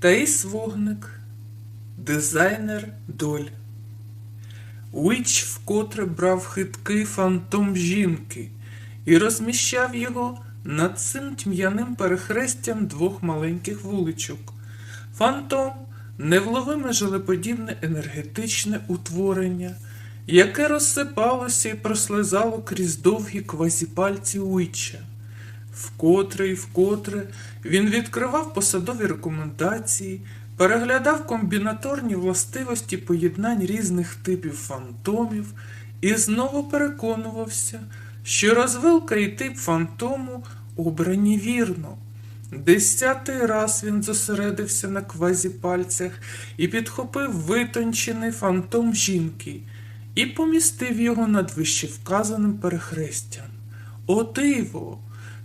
Таїс Вогник, дизайнер доль. Уіч вкотре брав хиткий фантом жінки і розміщав його над цим тьм'яним перехрестям двох маленьких вуличок. Фантом невловиме желеподібне енергетичне утворення, яке розсипалося і прослизало крізь довгі квазіпальці Уіча. Вкотре і вкотре він відкривав посадові рекомендації, переглядав комбінаторні властивості поєднань різних типів фантомів і знову переконувався, що розвилка і тип фантому обрані вірно. Десятий раз він зосередився на квазіпальцях і підхопив витончений фантом жінки і помістив його над вищевказаним перехрестям. О диво!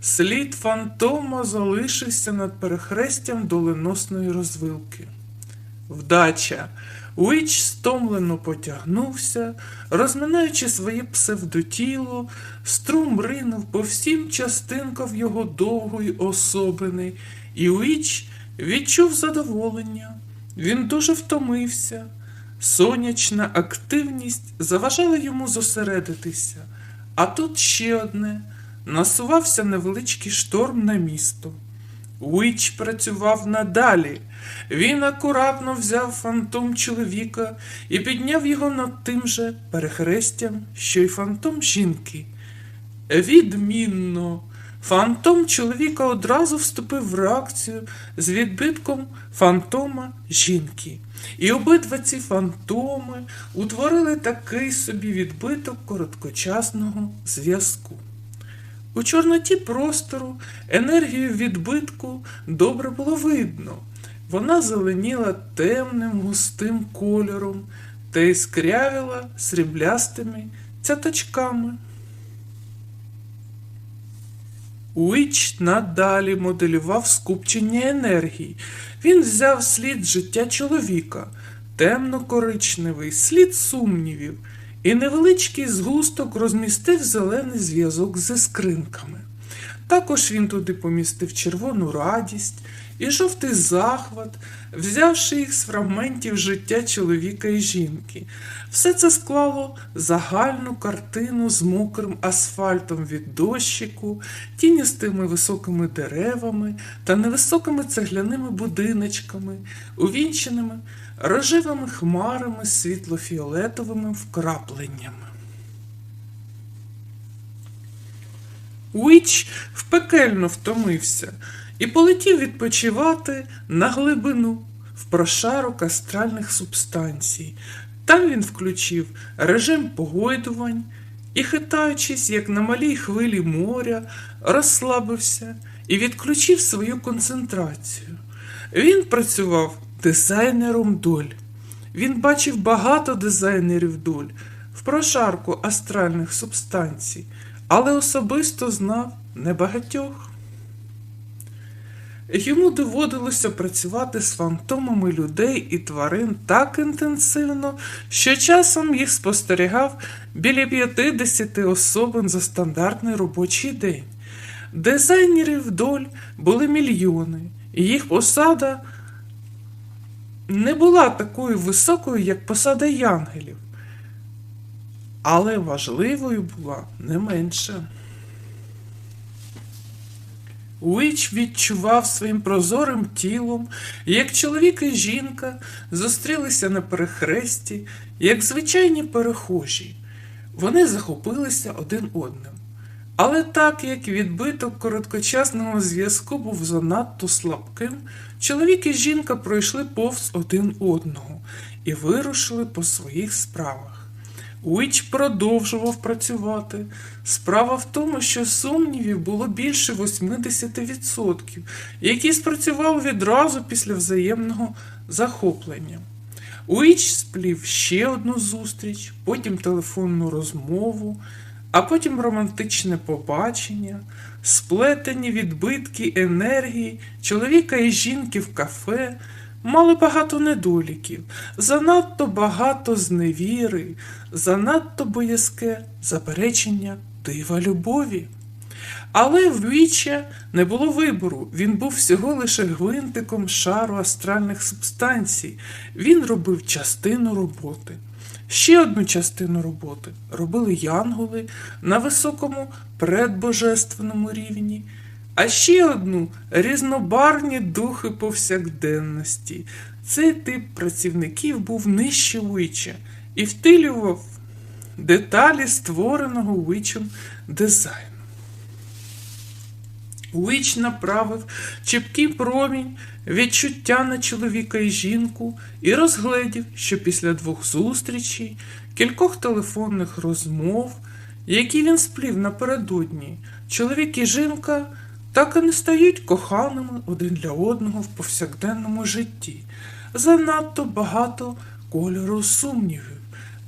Слід фантома залишився над перехрестям доленосної розвилки. Вдача. Уіч стомлено потягнувся, розминаючи своє псевдотіло, струм ринув по всім частинкам його довгої особини, і Уіч відчув задоволення. Він дуже втомився. Сонячна активність заважала йому зосередитися, а тут ще одне насувався невеличкий шторм на місто. Уіч працював надалі. Він акуратно взяв фантом чоловіка і підняв його над тим же перехрестям, що й фантом жінки. Відмінно. Фантом чоловіка одразу вступив в реакцію з відбитком фантома жінки. І обидва ці фантоми утворили такий собі відбиток короткочасного зв'язку. У чорноті простору енергію відбитку добре було видно. Вона зеленіла темним густим кольором та іскрявіла сріблястими цяточками. Уіч надалі моделював скупчення енергії. Він взяв слід життя чоловіка, темно-коричневий, слід сумнівів, і невеличкий згусток розмістив зелений зв'язок з іскринками. Також він туди помістив червону радість і жовтий захват, взявши їх з фрагментів життя чоловіка і жінки. Все це склало загальну картину з мокрим асфальтом від дощику, тіністими високими деревами та невисокими цегляними будиночками, увінченими рожевими хмарами світло-фіолетовими вкрапленнями. Уіч впекельно втомився і полетів відпочивати на глибину в прошарок астральних субстанцій. Там він включив режим погойдувань і, хитаючись, як на малій хвилі моря, розслабився і відключив свою концентрацію. Він працював дизайнером доль. Він бачив багато дизайнерів доль в прошарку астральних субстанцій, але особисто знав небагатьох. Йому доводилося працювати з фантомами людей і тварин так інтенсивно, що часом їх спостерігав біля 50 особин за стандартний робочий день. Дизайнерів доль були мільйони, і їх посада не була такою високою, як посада янгелів, але важливою була не менше. Уіч відчував своїм прозорим тілом, як чоловік і жінка зустрілися на перехресті, як звичайні перехожі. Вони захопилися один одним. Але так як відбиток короткочасного зв'язку був занадто слабким, чоловік і жінка пройшли повз один одного і вирушили по своїх справах. Уіч продовжував працювати. Справа в тому, що сумнівів було більше 80%, які спрацювали відразу після взаємного захоплення. Уіч сплів ще одну зустріч, потім телефонну розмову, а потім романтичне побачення, сплетені відбитки енергії чоловіка і жінки в кафе мали багато недоліків, занадто багато зневіри, занадто боязке заперечення дива любові. Але в Віча не було вибору, він був всього лише гвинтиком шару астральних субстанцій. Він робив частину роботи. Ще одну частину роботи робили янголи на високому предбожественному рівні, а ще одну різнобарні духи повсякденності. Цей тип працівників був нижче Вича і втилював деталі створеного Вичем дизайну. Уіч направив чіпкий промінь відчуття на чоловіка і жінку і розгледів, що після двох зустрічей, кількох телефонних розмов, які він сплів напередодні, чоловік і жінка так і не стають коханими один для одного в повсякденному житті. Занадто багато кольору сумнівів,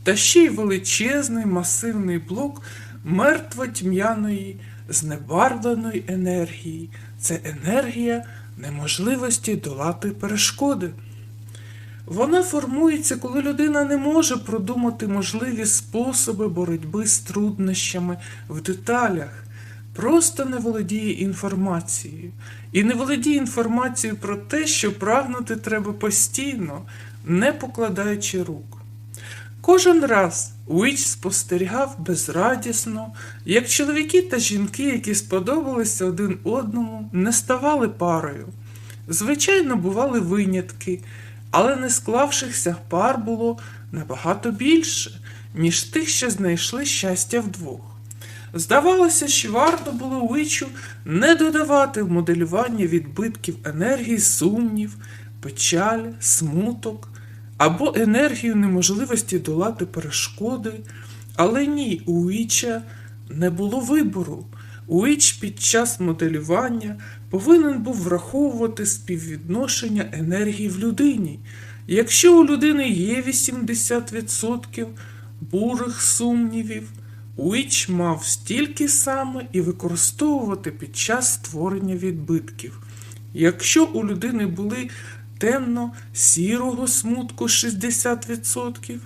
та ще й величезний масивний блок мертво-тьмяної знебарвленої енергії. Це енергія неможливості долати перешкоди. Вона формується, коли людина не може продумати можливі способи боротьби з труднощами в деталях, просто не володіє інформацією. І не володіє інформацією про те, що прагнути треба постійно, не покладаючи рук. Кожен раз Уіч спостерігав безрадісно, як чоловіки та жінки, які сподобалися один одному, не ставали парою. Звичайно, бували винятки, але не склавшихся пар було набагато більше, ніж тих, що знайшли щастя вдвох. Здавалося, що варто було Уічу не додавати в моделювання відбитків енергії сумнів, печаль, смуток або енергію неможливості долати перешкоди. Але ні, у Уіча не було вибору. Уіч під час моделювання повинен був враховувати співвідношення енергії в людині. Якщо у людини є 80% бурих сумнівів, Уіч мав стільки саме і використовувати під час створення відбитків. Якщо у людини були темно-сірого смутку 60%,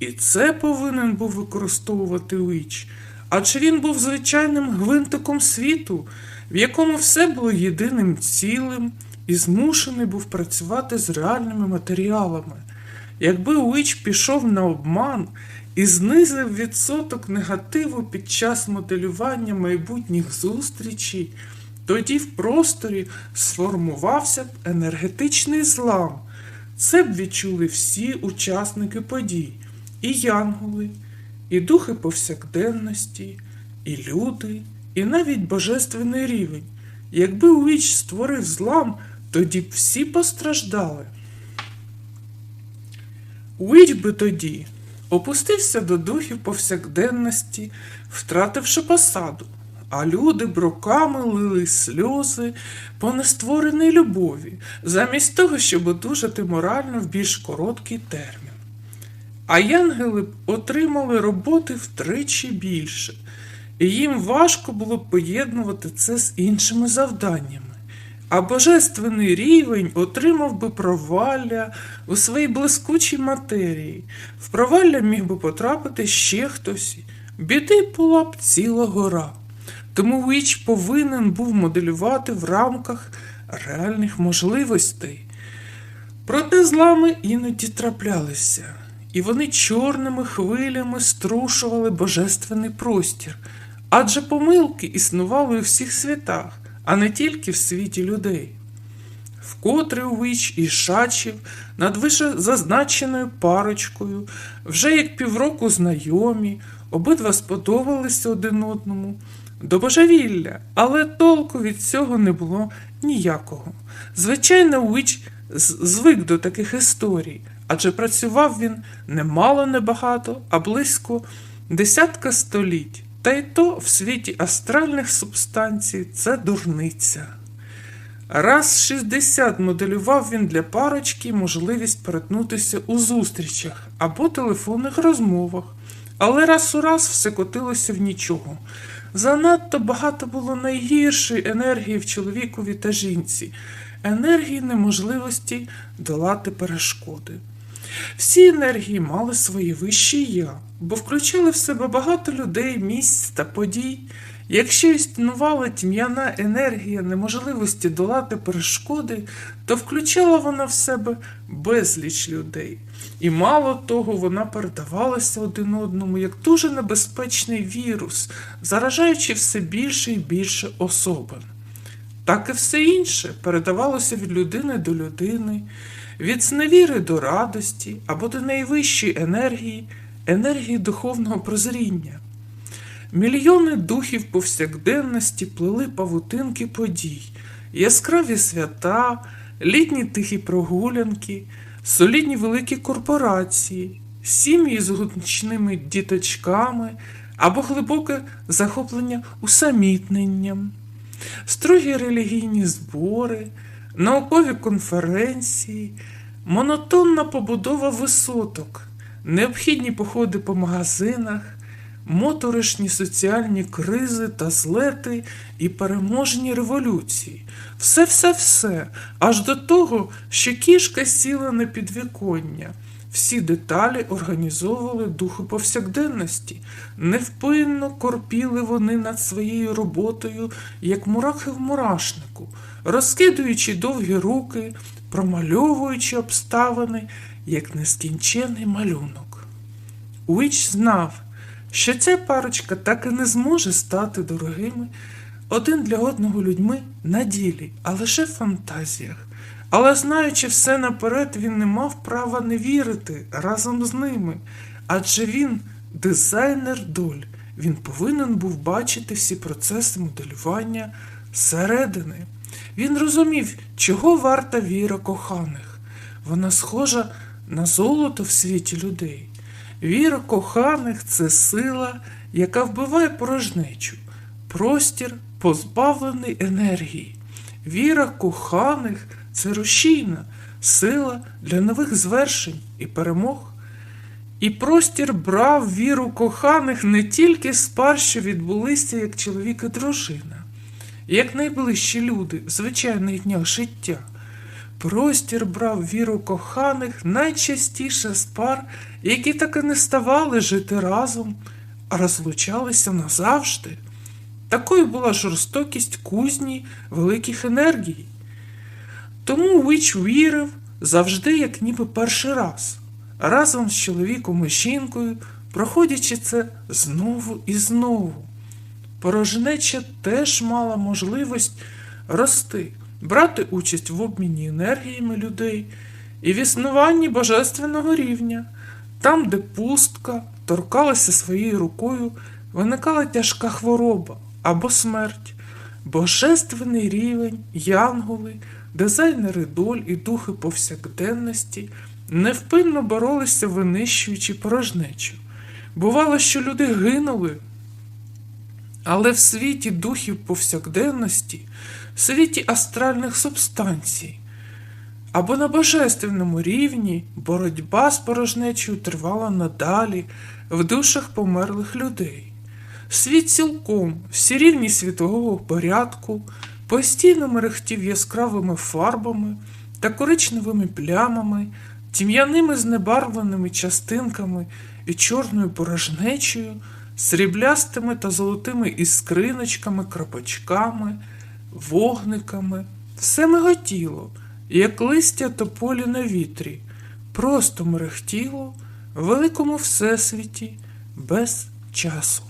і це повинен був використовувати Уіч, адже він був звичайним гвинтиком світу, в якому все було єдиним цілим і змушений був працювати з реальними матеріалами. Якби Уіч пішов на обман і знизив відсоток негативу під час моделювання майбутніх зустрічей, тоді в просторі сформувався б енергетичний злам. Це б відчули всі учасники подій, і янголи, і духи повсякденності, і люди, і навіть божественний рівень. Якби Уіч створив злам, тоді б всі постраждали. Уіч би тоді опустився до духів повсякденності, втративши посаду, а люди броками лили сльози по нествореній любові, замість того, щоб одужати морально в більш короткий термін. А янгели б отримали роботи втричі більше, і їм важко було б поєднувати це з іншими завданнями. А божественний рівень отримав би провалля у своїй блискучій матерії. В провалля міг би потрапити ще хтось. Біди була б ціла гора. Тому Віч повинен був моделювати в рамках реальних можливостей. Проте злами іноді траплялися, і вони чорними хвилями струшували божественний простір, адже помилки існували у всіх світах, а не тільки в світі людей. Вкотре Віч і шачів над вище зазначеною парочкою, вже як півроку знайомі, обидва сподобалися один одному до божевілля, але толку від цього не було ніякого. Звичайно, Уіч звик до таких історій, адже працював він немало небагато, а близько десятка століть. Та й то в світі астральних субстанцій це дурниця. Раз 60 моделював він для парочки можливість перетнутися у зустрічах або телефонних розмовах, але раз у раз все котилося в нічого. Занадто багато було найгіршої енергії в чоловікові та жінці, енергії неможливості долати перешкоди. Всі енергії мали свої вищі я, бо включали в себе багато людей, місць та подій, Якщо існувала тьмяна енергія неможливості долати перешкоди, то включала вона в себе безліч людей. І мало того, вона передавалася один одному як дуже небезпечний вірус, заражаючи все більше і більше особин. Так і все інше передавалося від людини до людини, від зневіри до радості або до найвищої енергії, енергії духовного прозріння. Мільйони духів повсякденності плели павутинки подій, яскраві свята, літні тихі прогулянки, солідні великі корпорації, сім'ї з гучними діточками або глибоке захоплення усамітненням, строгі релігійні збори, наукові конференції, монотонна побудова висоток, необхідні походи по магазинах моторошні соціальні кризи та злети і переможні революції. Все, все, все, аж до того, що кішка сіла на підвіконня. Всі деталі організовували духи повсякденності, невпинно корпіли вони над своєю роботою, як мурахи в мурашнику, розкидуючи довгі руки, промальовуючи обставини, як нескінчений малюнок. Уіч знав, що ця парочка так і не зможе стати дорогими один для одного людьми на ділі, а лише в фантазіях. Але знаючи все наперед, він не мав права не вірити разом з ними, адже він дизайнер доль. Він повинен був бачити всі процеси моделювання зсередини. Він розумів, чого варта віра коханих. Вона схожа на золото в світі людей. Віра коханих це сила, яка вбиває порожнечу, простір, позбавлений енергії. Віра коханих це рушійна, сила для нових звершень і перемог. І простір брав віру коханих не тільки з пар, що відбулися як чоловік і дружина, як найближчі люди в звичайних днях життя. Простір брав віру коханих найчастіше з пар, які так і не ставали жити разом, а розлучалися назавжди. Такою була жорстокість кузні великих енергій. Тому Віч вірив завжди, як ніби перший раз, разом з чоловіком і жінкою, проходячи це знову і знову. Порожнеча теж мала можливість рости, брати участь в обміні енергіями людей і в існуванні божественного рівня, там, де пустка торкалася своєю рукою, виникала тяжка хвороба або смерть, божественний рівень, янголи, дизайнери доль і духи повсякденності невпинно боролися, винищуючи порожнечу. Бувало, що люди гинули. Але в світі духів повсякденності, в світі астральних субстанцій, або на божественному рівні боротьба з порожнечою тривала надалі в душах померлих людей. Світ цілком, всі рівні світового порядку, постійно мерехтів яскравими фарбами та коричневими плямами, тім'яними знебарвленими частинками і чорною порожнечею, сріблястими та золотими іскриночками, крапочками, вогниками, все миготіло, як листя тополі на вітрі, просто мерехтіло в великому всесвіті без часу.